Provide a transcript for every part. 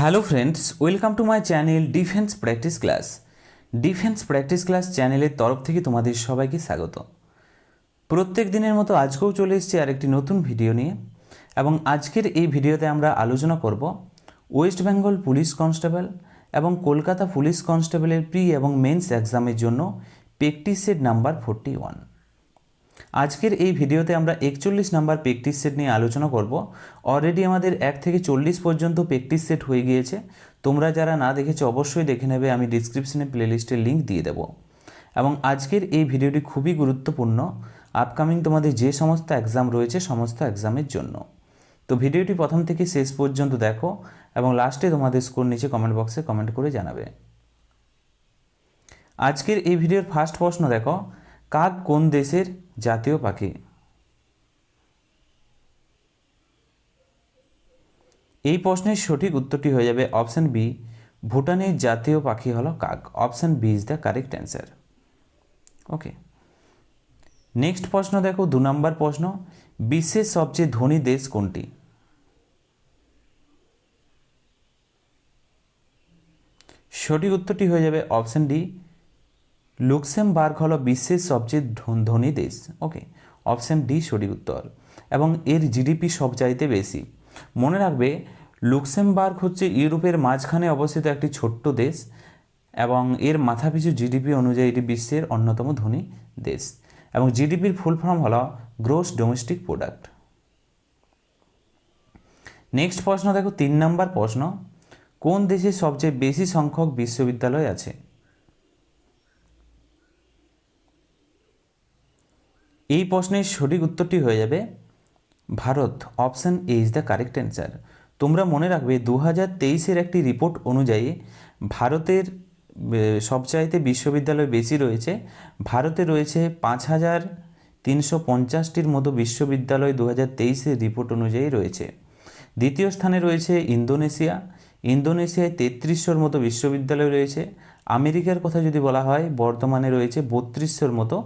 Hello friends welcome to my channel defence practice class defence practice class চ্যানেলের তরফ থেকে তোমাদের সবাইকে স্বাগত। প্রত্যেক দিনের মতো আজকেও চলে এসেছি আরেকটি নতুন ভিডিও নিয়ে এবং আজকের এই ভিডিওতে আমরা আলোচনা করব ওয়েস্ট বেঙ্গল পুলিশ কনস্টেবল এবং কলকাতা পুলিশ কনস্টেবলের প্রি এবং মেন্স এক্সামের জন্য practice set number forty one আজকের এই ভিডিওতে আমরা একচল্লিশ নাম্বার প্র্যাকটিস সেট নিয়ে আলোচনা করব। অলরেডি আমাদের এক থেকে চল্লিশ পর্যন্ত প্র্যাকটিস সেট হয়ে গিয়েছে। তোমরা যারা না দেখেছ অবশ্যই দেখে নেবে, আমি ডিসক্রিপশনে প্লেলিস্টের লিঙ্ক দিয়ে দেবো। এবং আজকের এই ভিডিওটি খুবই গুরুত্বপূর্ণ। আপকামিং তোমাদের যে সমস্ত এক্সাম রয়েছে, সমস্ত এক্সামের জন্য। তো ভিডিওটি প্রথম থেকে শেষ পর্যন্ত দেখো এবং লাস্টে তোমাদের স্কোর নিচে কমেন্ট বক্সে কমেন্ট করে জানাবে। আজকের এই ভিডিওর ফার্স্ট প্রশ্ন দেখো। কাক কোন দেশের জাতীয় পাখি। এই প্রশ্নের সঠিক উত্তরটি হয়ে যাবে অপশন বি, ভুটানের জাতীয় পাখি হলো কাক। Option B is the correct answer okay next প্রশ্ন দেখো, দু নম্বর প্রশ্ন, বিশ্বের সবচেয়ে ধনী দেশ কোনটি? সঠিক উত্তরটি হয়ে যাবে অপশন ডি লুক্সেমবার্গ হলো বিশ্বের সবচেয়ে ধন- দেশ। ওকে অপশন ডি সঠিক উত্তর। এবং এর জিডিপি সবচাইতে বেশি। মনে রাখবে, লুক্সেমবার্গ হচ্ছে ইউরোপের মাঝখানে অবস্থিত একটি ছোট্ট দেশ এবং এর মাথাপিছু জিডিপি অনুযায়ী এটি বিশ্বের অন্যতম ধনী দেশ। এবং জিডিপির ফুল ফর্ম হলো গ্রোস ডোমেস্টিক প্রোডাক্ট নেক্সট প্রশ্ন, দেখো তিন নম্বর প্রশ্ন। কোন দেশে সবচেয়ে বেশি সংখ্যক বিশ্ববিদ্যালয় আছে? এই প্রশ্নের সঠিক উত্তরটি হয়ে যাবে, Bharat option A is the correct answer তোমরা মনে রাখবে দু হাজার তেইশের একটি রিপোর্ট অনুযায়ী ভারতের সবচাইতে বিশ্ববিদ্যালয় বেশি রয়েছে। ভারতে রয়েছে পাঁচ হাজার তিনশো পঞ্চাশটির মতো বিশ্ববিদ্যালয় দু হাজার তেইশের রিপোর্ট অনুযায়ী রয়েছে। দ্বিতীয় স্থানে রয়েছে ইন্দোনেশিয়া। ইন্দোনেশিয়ায় তেত্রিশশোর মতো বিশ্ববিদ্যালয় রয়েছে। আমেরিকার কথা যদি বলা হয়, বর্তমানে রয়েছে বত্রিশশোর মতো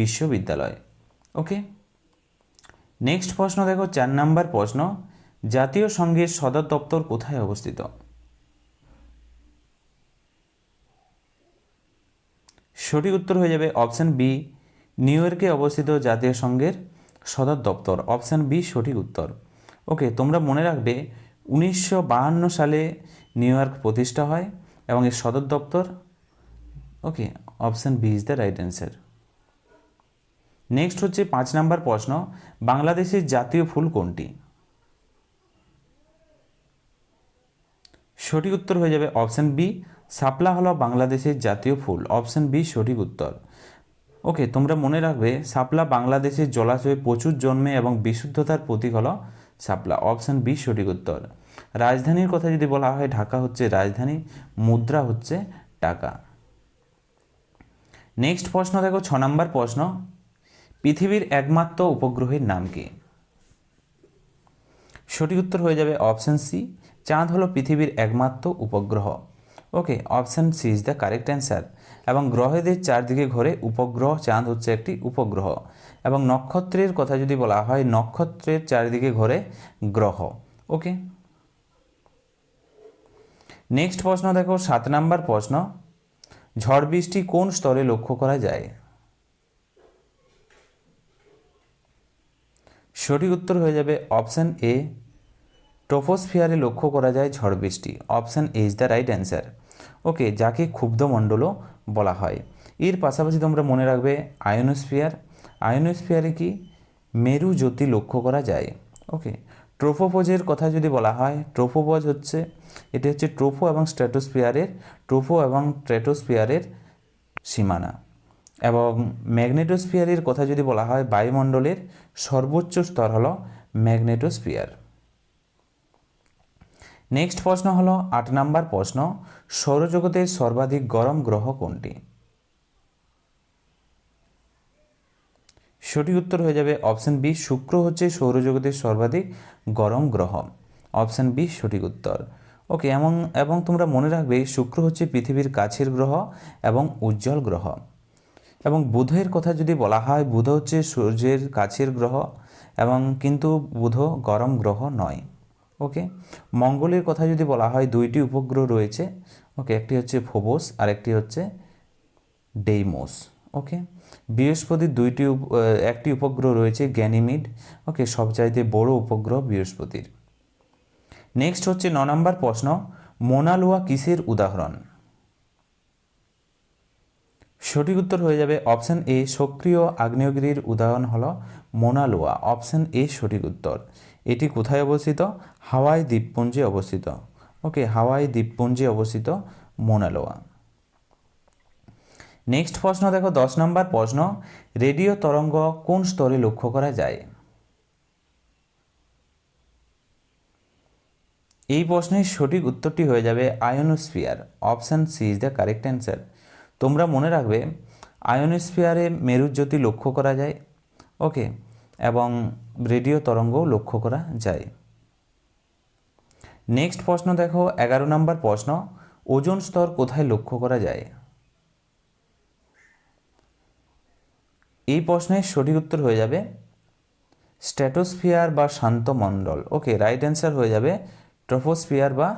বিশ্ববিদ্যালয়। ওকে নেক্সট প্রশ্ন দেখো, চার নাম্বার প্রশ্ন, জাতীয় সংঘের সদর দপ্তর কোথায় অবস্থিত? সঠিক উত্তর হয়ে যাবে অপশান বি নিউ ইয়র্কে অবস্থিত জাতীয় সংঘের সদর দপ্তর। অপশান বি সঠিক উত্তর। ওকে তোমরা মনে রাখবে, উনিশশো সালে নিউ ইয়র্ক প্রতিষ্ঠা হয় এবং এর সদর দপ্তর okay option B is the right answer next হচ্ছে পাঁচ নাম্বার প্রশ্ন, বাংলাদেশের জাতীয় ফুল কোনটি? সঠিক উত্তর হয়ে যাবে অপশান বি সাপলা হলো বাংলাদেশের জাতীয় ফুল। অপশান বি সঠিক উত্তর। ওকে তোমরা মনে রাখবে, সাপলা বাংলাদেশের জলাশয়ে প্রচুর জন্মে এবং বিশুদ্ধতার প্রতীক হলো সাপলা। অপশান বি সঠিক উত্তর। রাজধানীর কথা যদি বলা হয়, ঢাকা হচ্ছে রাজধানী, মুদ্রা হচ্ছে টাকা নেক্সট প্রশ্ন দেখো, ছ নম্বর প্রশ্ন। পৃথিবীর একমাত্র উপগ্রহের নাম কি? সঠিক উত্তর হয়ে যাবে অপশান সি। চাঁদ হলো পৃথিবীর একমাত্র উপগ্রহ। Okay, option C is the correct answer. এবং গ্রহেদের চারদিকে ঘোরে উপগ্রহ, চাঁদ হচ্ছে একটি উপগ্রহ। এবং নক্ষত্রের কথা যদি বলা হয়, নক্ষত্রের চারিদিকে ঘোরে গ্রহ। ওকে? নেক্সট প্রশ্ন দেখো, সাত নাম্বার প্রশ্ন। ঝড় বৃষ্টি কোন স্তরে লক্ষ্য করা যায়? সঠিক উত্তর হয়ে যাবে অপশান এ ট্রোপোস্ফিয়ারে লক্ষ্য করা যায় ঝড় বৃষ্টি। Option A is the right answer okay যাকে ক্ষুব্ধ মণ্ডলও বলা হয়। এর পাশাপাশি তোমরা মনে রাখবে আয়নোস্ফিয়ার। আয়নোস্ফিয়ারে কি? মেরু জ্যোতি লক্ষ্য করা যায়। ওকে ট্রোপোপোজের কথা যদি বলা হয়, ট্রোপোপোজ হচ্ছে, এটি হচ্ছে ট্রোপো এবং স্ট্র্যাটোস্ফিয়ারের, ট্রোপো এবং ট্র্যাটোস্ফিয়ারের সীমানা। এবং ম্যাগনেটোস্ফিয়ারের কথা যদি বলা হয়, বায়ুমণ্ডলের সর্বোচ্চ স্তর হলো ম্যাগনেটোস্ফিয়ার। নেক্সট প্রশ্ন হলো, আট নাম্বার প্রশ্ন, সৌরজগতের সর্বাধিক গরম গ্রহ কোনটি? সঠিক উত্তর হয়ে যাবে অপশন বি, শুক্র হচ্ছে সৌরজগতের সর্বাধিক গরম গ্রহ। অপশন বি, সঠিক উত্তর। ওকে, এবং এবং তোমরা মনে রাখবে, শুক্র হচ্ছে পৃথিবীর কাছের গ্রহ এবং উজ্জ্বল গ্রহ। এবং বুধের কথা যদি বলা হয়, বুধ হচ্ছে সূর্যের কাছের গ্রহ এবং কিন্তু বুধ গরম গ্রহ নয়। ওকে মঙ্গলের কথা যদি বলা হয়, দুইটি উপগ্রহ রয়েছে। ওকে একটি হচ্ছে ফোবোস আর একটি হচ্ছে ডেইমোস। ওকে বৃহস্পতির দুইটি একটি উপগ্রহ রয়েছে, গ্যানিমিড। ওকে সবচাইতে বড় উপগ্রহ বৃহস্পতির। নেক্সট হচ্ছে ন নম্বর প্রশ্ন, মোনালোয়া কিসের উদাহরণ? সঠিক উত্তর হয়ে যাবে অপশন এ, সক্রিয় আগ্নেয়গিরির উদাহরণ হলো মোনালোয়া। অপশন এ, সঠিক উত্তর। এটি কোথায় অবস্থিত? হাওয়াই দ্বীপপুঞ্জে অবস্থিত। ওকে, হাওয়াই দ্বীপপুঞ্জে অবস্থিত মোনালোয়া। নেক্সট প্রশ্ন, দেখো, দশ নম্বর প্রশ্ন। রেডিও তরঙ্গ কোন স্তরে লক্ষ্য করা যায়? এই প্রশ্নের সঠিক উত্তরটি হয়ে যাবে ionosphere option C is the correct answer. তোমরা মনে রাখবে আয়োনোস্ফিয়ারে মেরুজ্যোতি লক্ষ্য করা যায় ওকে এবং রেডিও তরঙ্গও লক্ষ্য করা যায়। নেক্সট প্রশ্ন দেখো, এগারো নম্বর প্রশ্ন, ওজোন স্তর কোথায় লক্ষ্য করা যায়? এই প্রশ্নের সঠিক উত্তর হয়ে যাবে স্ট্র্যাটোস্ফিয়ার বা শান্ত মণ্ডল ওকে রাইট অ্যান্সার হয়ে যাবে ট্রফোস্ফিয়ার বা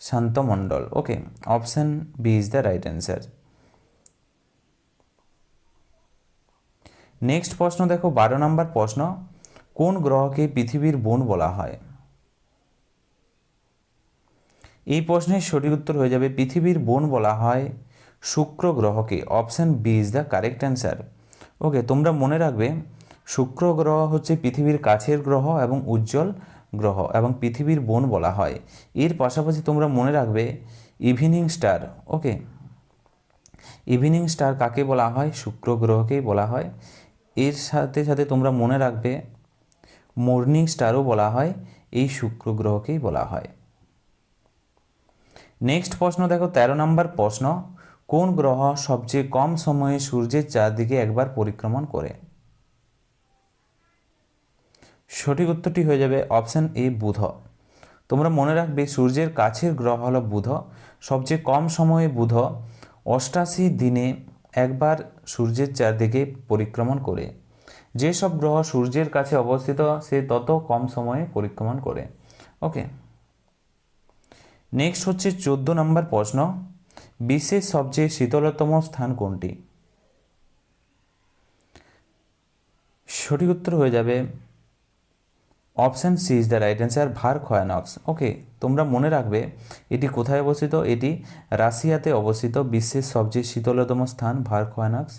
শান্ত মণ্ডল okay option B is the right answer next প্রশ্ন দেখো, বারো নম্বর প্রশ্ন, কোন গ্রহকে পৃথিবীর বোন বলা হয়? এই প্রশ্নের সঠিক উত্তর হয়ে যাবে, পৃথিবীর বোন বলা হয় শুক্র গ্রহকে। Option B is the correct answer okay তোমরা মনে রাখবে, শুক্র গ্রহ হচ্ছে পৃথিবীর কাছের গ্রহ এবং উজ্জ্বল গ্রহ এবং পৃথিবীর বোন বলা হয়। এর পাশাপাশি তোমরা মনে রাখবে evening star okay evening star কাকে বলা হয়? শুক্র গ্রহকেই বলা হয়। এর সাথে সাথে তোমরা মনে রাখবে মর্নিং স্টারও বলা হয়, এই শুক্র গ্রহকেই বলা হয়। নেক্সট প্রশ্ন, দেখো, তেরো নম্বর প্রশ্ন, কোন গ্রহ সবচেয়ে কম সময়ে সূর্যের চারদিকে একবার পরিক্রমণ করে? সঠিক উত্তরটি হয়ে যাবে অপশন এ, বুধ। তোমরা মনে রাখবে, সূর্যের কাছের গ্রহ হলো বুধ। সবচেয়ে কম সময়ে বুধ অষ্টাশি দিনে একবার সূর্যের চারদিকে পরিক্রমণ করে। যেসব গ্রহ সূর্যের কাছে অবস্থিত, সে তত কম সময়ে পরিক্রমণ করে। ওকে। নেক্সট হচ্ছে চোদ্দ নম্বর প্রশ্ন। বিশ্বের সবচেয়ে শীতলতম স্থান কোনটি? সঠিক উত্তর হয়ে যাবে option C is the right answer ভার খয়ানক্স ওকে তোমরা মনে রাখবে এটি কোথায় অবস্থিত এটি রাশিয়াতে অবস্থিত বিশ্বের সবচেয়ে শীতলতম স্থান ভার খয়ানক্স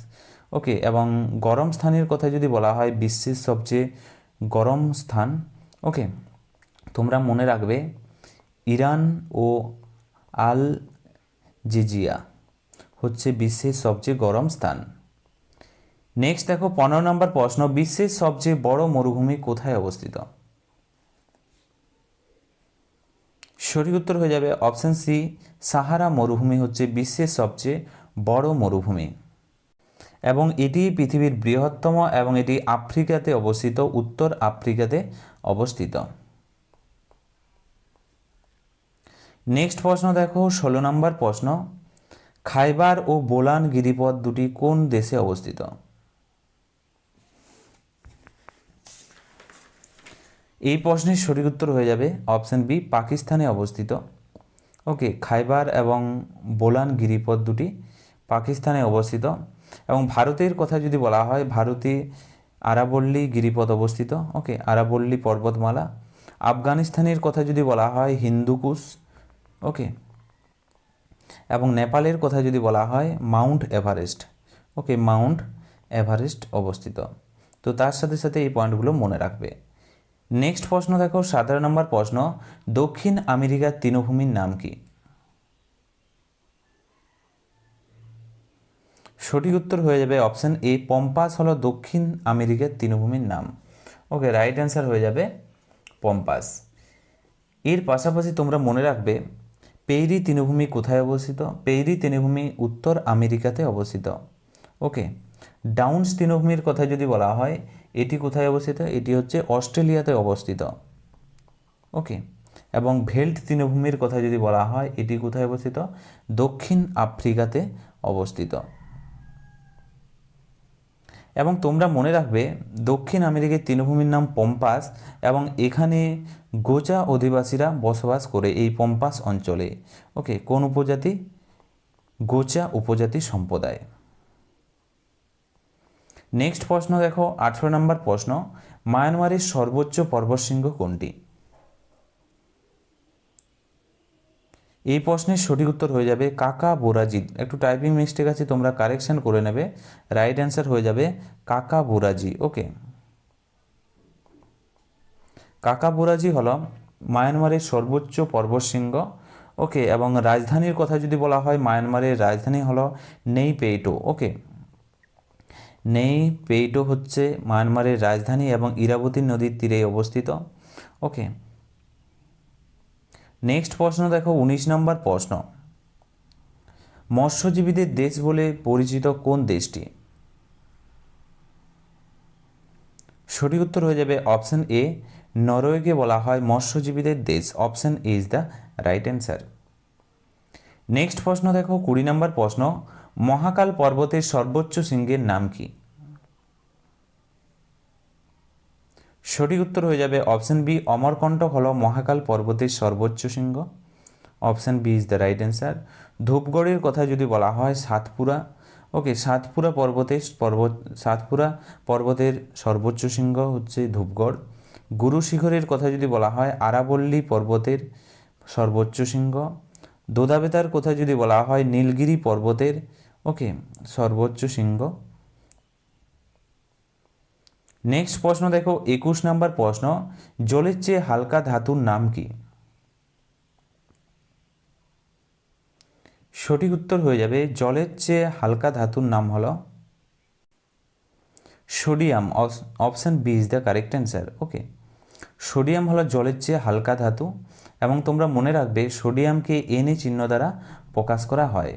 ওকে এবং গরম স্থানের কথা যদি বলা হয় বিশ্বের সবচেয়ে গরম স্থান ওকে তোমরা মনে রাখবে ইরান ও আল জিজিয়া হচ্ছে বিশ্বের সবচেয়ে গরম স্থান। নেক্সট দেখো, পনেরো নম্বর প্রশ্ন বিশ্বের সবচেয়ে বড় মরুভূমি কোথায় অবস্থিত? সঠিক উত্তর হয়ে যাবে অপশন সি, সাহারা মরুভূমি হচ্ছে বিশ্বের সবচেয়ে বড় মরুভূমি। এবং এটি পৃথিবীর বৃহত্তম এবং এটি আফ্রিকাতে অবস্থিত, উত্তর আফ্রিকাতে অবস্থিত। নেক্সট প্রশ্ন দেখো, ষোলো নম্বর প্রশ্ন, খাইবার ও বোলান গিরিপথ দুটি কোন দেশে অবস্থিত? এই প্রশ্নের সঠিক উত্তর হয়ে যাবে অপশন বি, পাকিস্তানে অবস্থিত। ওকে, খাইবার এবং বোলান গিরিপথ দুটি পাকিস্তানে অবস্থিত। এবং ভারতের কথা যদি বলা হয়, ভারতে আরাবল্লী গিরিপথ অবস্থিত। ওকে, আরাবল্লী পর্বতমালা। আফগানিস্তানের কথা যদি বলা হয়, হিন্দুকুশ। ওকে, এবং নেপালের কথা যদি বলা হয়, Mount Everest. Okay, Mount Everest অবস্থিত। তো তার সাথে সাথে এই পয়েন্টগুলো মনে রাখবে। নেক্সট প্রশ্ন দেখো, সতেরো নম্বর প্রশ্ন, দক্ষিণ আমেরিকার তৃণভূমির নাম কি? সঠিক উত্তর হয়ে যাবে অপশান এ পম্পাস হলো দক্ষিণ আমেরিকার তৃণভূমির নাম। ওকে রাইট অ্যান্সার হয়ে যাবে পম্পাস। এর পাশাপাশি তোমরা মনে রাখবে, পেইরি তৃণভূমি কোথায় অবস্থিত? পেইরি তৃণভূমি উত্তর আমেরিকাতে অবস্থিত। ওকে ডাউন্স তৃণভূমির কথা যদি বলা হয় এটি কোথায় অবস্থিত? এটি হচ্ছে অস্ট্রেলিয়াতে অবস্থিত। ওকে, এবং ভেল্ট তৃণভূমির কথা যদি বলা হয়, এটি কোথায় অবস্থিত? দক্ষিণ আফ্রিকাতে অবস্থিত। এবং তোমরা মনে রাখবে, দক্ষিণ আমেরিকার তৃণভূমির নাম পম্পাস, এবং এখানে গোচা অধিবাসীরা বসবাস করে এই পম্পাস অঞ্চলে। ওকে, কোন উপজাতি? গোচা উপজাতি সম্প্রদায়। নেক্সট প্রশ্ন দেখো, আঠেরো নম্বর প্রশ্ন, মায়ানমারের সর্বোচ্চ পর্বতশৃঙ্গ কোনটি? এই প্রশ্নের সঠিক উত্তর হয়ে যাবে কাকা বোরাজি একটু টাইপিং মিস্টেক আছে, তোমরা কারেকশন করে নেবে রাইট অ্যান্সার হয়ে যাবে কাকা বোরাজি ওকে কাকা বোরাজি হল মায়ানমারের সর্বোচ্চ পর্বতশৃঙ্গ ওকে এবং রাজধানীর কথা যদি বলা হয়, মায়ানমারের রাজধানী হল নেই পেইটো ওকে নেই, পেইটো হচ্ছে মায়ানমারের রাজধানী এবং ইরাবতী নদীর তীরে অবস্থিত। ওকে। নেক্সট প্রশ্ন দেখো, উনিশ নম্বর প্রশ্ন। মৎস্যজীবীদের দেশ বলে পরিচিত কোন দেশটি? সঠিক উত্তর হয়ে যাবে অপশন এ। নরওয়েকে বলা হয় মৎস্যজীবীদের দেশ। Option A is the right answer next প্রশ্ন দেখো, কুড়ি নম্বর প্রশ্ন। মহাকাল পর্বতের সর্বোচ্চ শৃঙ্গের নাম কি? সঠিক উত্তর হয়ে যাবে অপশন বি, অমরকণ্টক হল মহাকাল পর্বতের সর্বোচ্চ শৃঙ্গ। Option B is the right answer. ধূপগড়ের কথা যদি বলা হয়, সাতপুরা। ওকে, সাতপুরা পর্বতের পর্বত, সাতপুরা পর্বতের সর্বোচ্চ শৃঙ্গ হচ্ছে ধূপগড়। গুরু শিখরের কথা যদি বলা হয়, আরাবল্লী পর্বতের সর্বোচ্চ শৃঙ্গ। দোদাবেতার কথা যদি বলা হয়, নীলগিরি পর্বতের ওকে সর্বোচ্চ শৃঙ্গ। নেক্সট প্রশ্ন দেখো, একুশ নাম্বার প্রশ্ন, জলের চেয়ে হালকা ধাতুর নাম কি? সঠিক উত্তর হয়ে যাবে, জলের চেয়ে হালকা ধাতুর নাম হলো sodium option B is the correct answer okay sodium হলো জলের চেয়ে হালকা ধাতু, এবং তোমরা মনে রাখবে, সোডিয়ামকে এনএ চিহ্ন দ্বারা প্রকাশ করা হয়।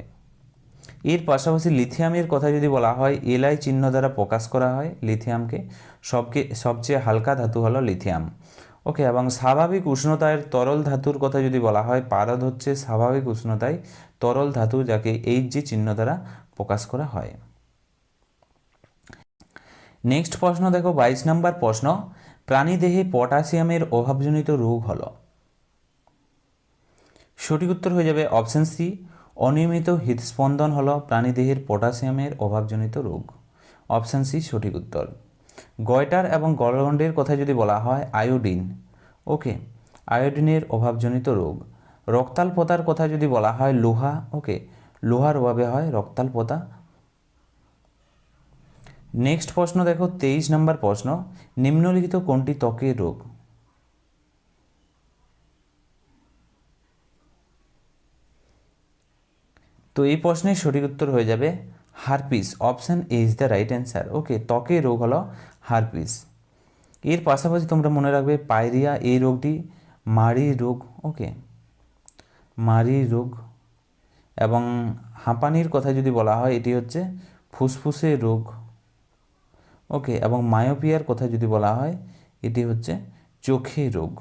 এর পাশাপাশি লিথিয়ামের কথা যদি বলা হয়, এলআই চিহ্ন দ্বারা প্রকাশ করা হয় লিথিয়ামকে। সবকে, সবচেয়ে হালকা ধাতু হলো লিথিয়াম। ওকে, এবং স্বাভাবিক উষ্ণতায় তরল ধাতুর কথা যদি বলা হয়, পারদ হচ্ছে স্বাভাবিক উষ্ণতায় তরল ধাতু যাকে এইচ জি চিহ্ন দ্বারা প্রকাশ করা হয়। নেক্সট প্রশ্ন দেখো, বাইশ নম্বর প্রশ্ন, প্রাণীদেহে পটাশিয়ামের অভাবজনিত রোগ হলো। সঠিক উত্তর হয়ে যাবে অপশন সি অনিয়মিত হৃদস্পন্দন হলো প্রাণীদেহের পটাশিয়ামের অভাবজনিত রোগ। অপশান সি, সঠিক উত্তর। গয়টার এবং গলগণ্ডের কথা যদি বলা হয়, আয়োডিন। ওকে, আয়োডিনের অভাবজনিত রোগ। রক্তাল রক্তাল্পতার কথা যদি বলা হয়, লোহা। ওকে, লোহার অভাবে হয় রক্তাল রক্তাল্পতা। নেক্সট প্রশ্ন দেখো, তেইশ নম্বর প্রশ্ন। নিম্নলিখিত কোনটি ত্বকের রোগ? তো এই প্রশ্নের সঠিক উত্তর হয়ে যাবে, herpes, option A is the right answer okay ত্বকের রোগ হলো হারপিস। এর পাশাপাশি তোমরা মনে রাখবে পায়রিয়া, এই রোগটি মারি রোগ ওকে মারি রোগ। এবং হাঁপানির কথা যদি বলা হয়, এটি হচ্ছে ফুসফুসের রোগ। ওকে এবং মায়োপিয়ার কথা যদি বলা হয়, এটি হচ্ছে চোখের রোগ।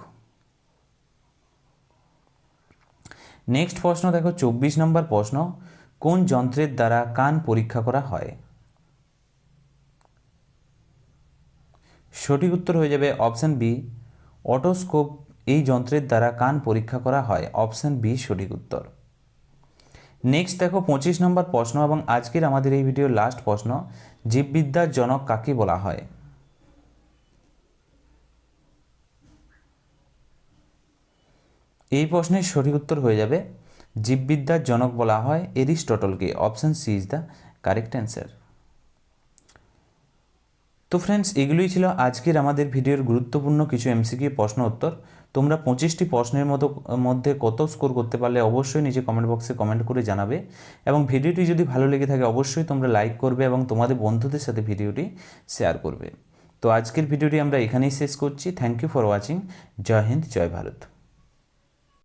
নেক্সট প্রশ্ন, দেখো, চব্বিশ নম্বর প্রশ্ন, কোন যন্ত্রের দ্বারা কান পরীক্ষা করা হয়? সঠিক উত্তর হয়ে যাবে অপশান বি অটোস্কোপ এই যন্ত্রের দ্বারা কান পরীক্ষা করা হয়। অপশান বি সঠিক উত্তর। নেক্সট দেখো, পঁচিশ নম্বর প্রশ্ন এবং আজকের আমাদের এই ভিডিওর লাস্ট প্রশ্ন, জীববিদ্যার জনক কাকে বলা হয়? এই প্রশ্নের সঠিক উত্তর হয়ে যাবে, জীববিদ্যার জনক বলা হয় এরিস্টটলকে option C is the correct answer তো ফ্রেন্ডস এগুলোই ছিল আজকের আমাদের ভিডিওর গুরুত্বপূর্ণ কিছু এমসিকিউ প্রশ্ন উত্তর। তোমরা পঁচিশটি প্রশ্নের মতো, মধ্যে কত স্কোর করতে পারলে অবশ্যই নিচে কমেন্ট বক্সে কমেন্ট করে জানাবে। এবং ভিডিওটি যদি ভালো লেগে থাকে, অবশ্যই তোমরা লাইক করবে এবং তোমাদের বন্ধুদের সাথে ভিডিওটি শেয়ার করবে। তো আজকের ভিডিওটি আমরা এখানেই শেষ করছি। Thank you for watching Jai Hind, Jai Bharat.